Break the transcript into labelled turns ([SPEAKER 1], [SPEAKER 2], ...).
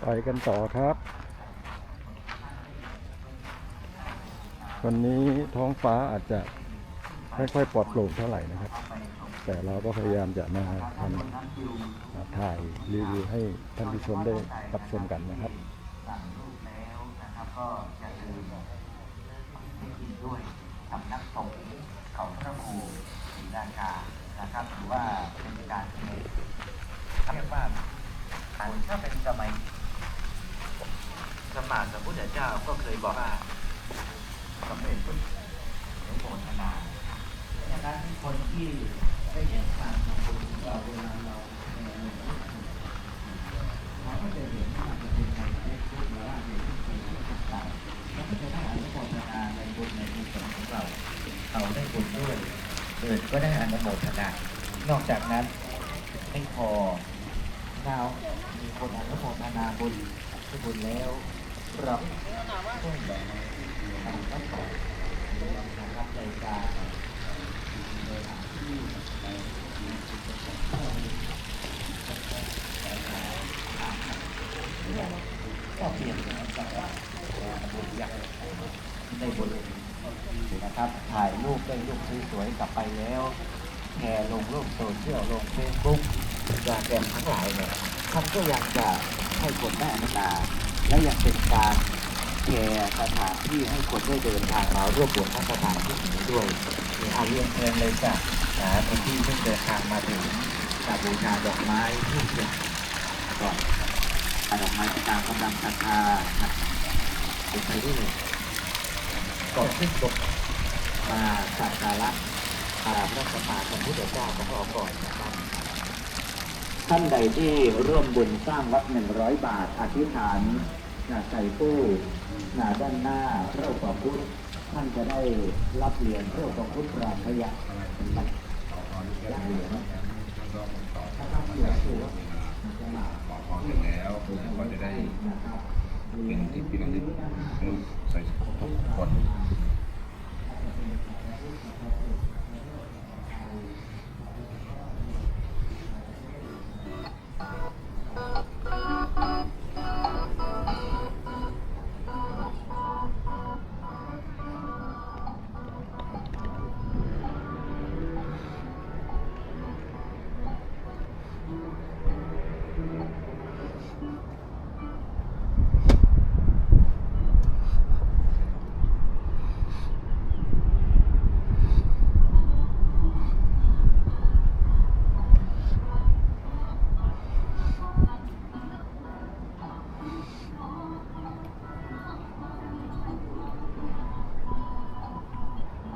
[SPEAKER 1] ไปกันต่อครับ วันนี้ท้องฟ้าอาจจะไม่ค่อยปลอดโปร่งเท่าไหร่นะครับ แต่เราก็พยายามจะมาทำถ่ายรีวิวให้ท่านผู้ชมได้รับชมกันนะครับ
[SPEAKER 2] สั่งรูปแล้วนะครับก็อย่าลืมให้กินด้วยสำนักสงฆ์เขาพระครูศรีราชานะครับถือว่าเป็นการเรียกว่าอันถ้าเป็นสมัย สมมาสัมพุทธเจ้าก็เคยบอกว่าสำเร็จพุทธอนุโมทนาดังนั้นคนที่ได้เห็นการทำบุญของเราเวลาเราเอ่อเราก็จะเห็นว่าจะเป็นในเฟซบุ๊กหรือว่าในที่เป็นต่างๆแล้วก็จะได้อนุโมทนาในบุญในกุศลของเราเราได้บุญด้วยเดินก็ได้อนุโมทนานอกจากนั้นไม่พอเรามีคนอนุโมทนาบุญที่บุญแล้ว เราต้องแบ่งทางก็ต่อนะครับในการในทางที่ในก็เปลี่ยนนะครับบุญใหญ่ได้บุญนะครับ ถ่ายรูปได้รูปสวยๆกลับไปแล้วแชร์ลงโลกโซเชียลลงเฟซบุ๊กอยากแกมทั้งหลายเนี่ยท่านก็อยากจะให้คนได้อนุตา และยังเป็นการแชร์สถานที่ให้คนได้เดินทางมาร่วมบุญทั้งสถานที่นี้ด้วยมีอาเรียนเชิญเลยจ้ะนะคนที่เพิ่งเดินทางมาถึงกราบบูชาดอกไม้ทูบเทียนก่อนเอาดอกไม้ตามกำลังศรัทธาเป็นไปได้เลยก่อนขึ้นบกมาสักการะกราบพระสัมาสัมพุทธเจ้าของเราก่อนนะครับท่านใดที่ร่วมบุญสร้างวัดหนึ่งร้อยบาทอธิษฐาน นะใส่ตู้นะด้านหน้าพระอุปคุตท่านจะได้รับเหรียญพระอุปคุตปราชญะเป็นบัตรเหรียญนะครับเหรียญตัวนะครับ
[SPEAKER 3] ขอพรเสร็จแล้วก็จะได้เป็นที่พี่น้องที่ลูก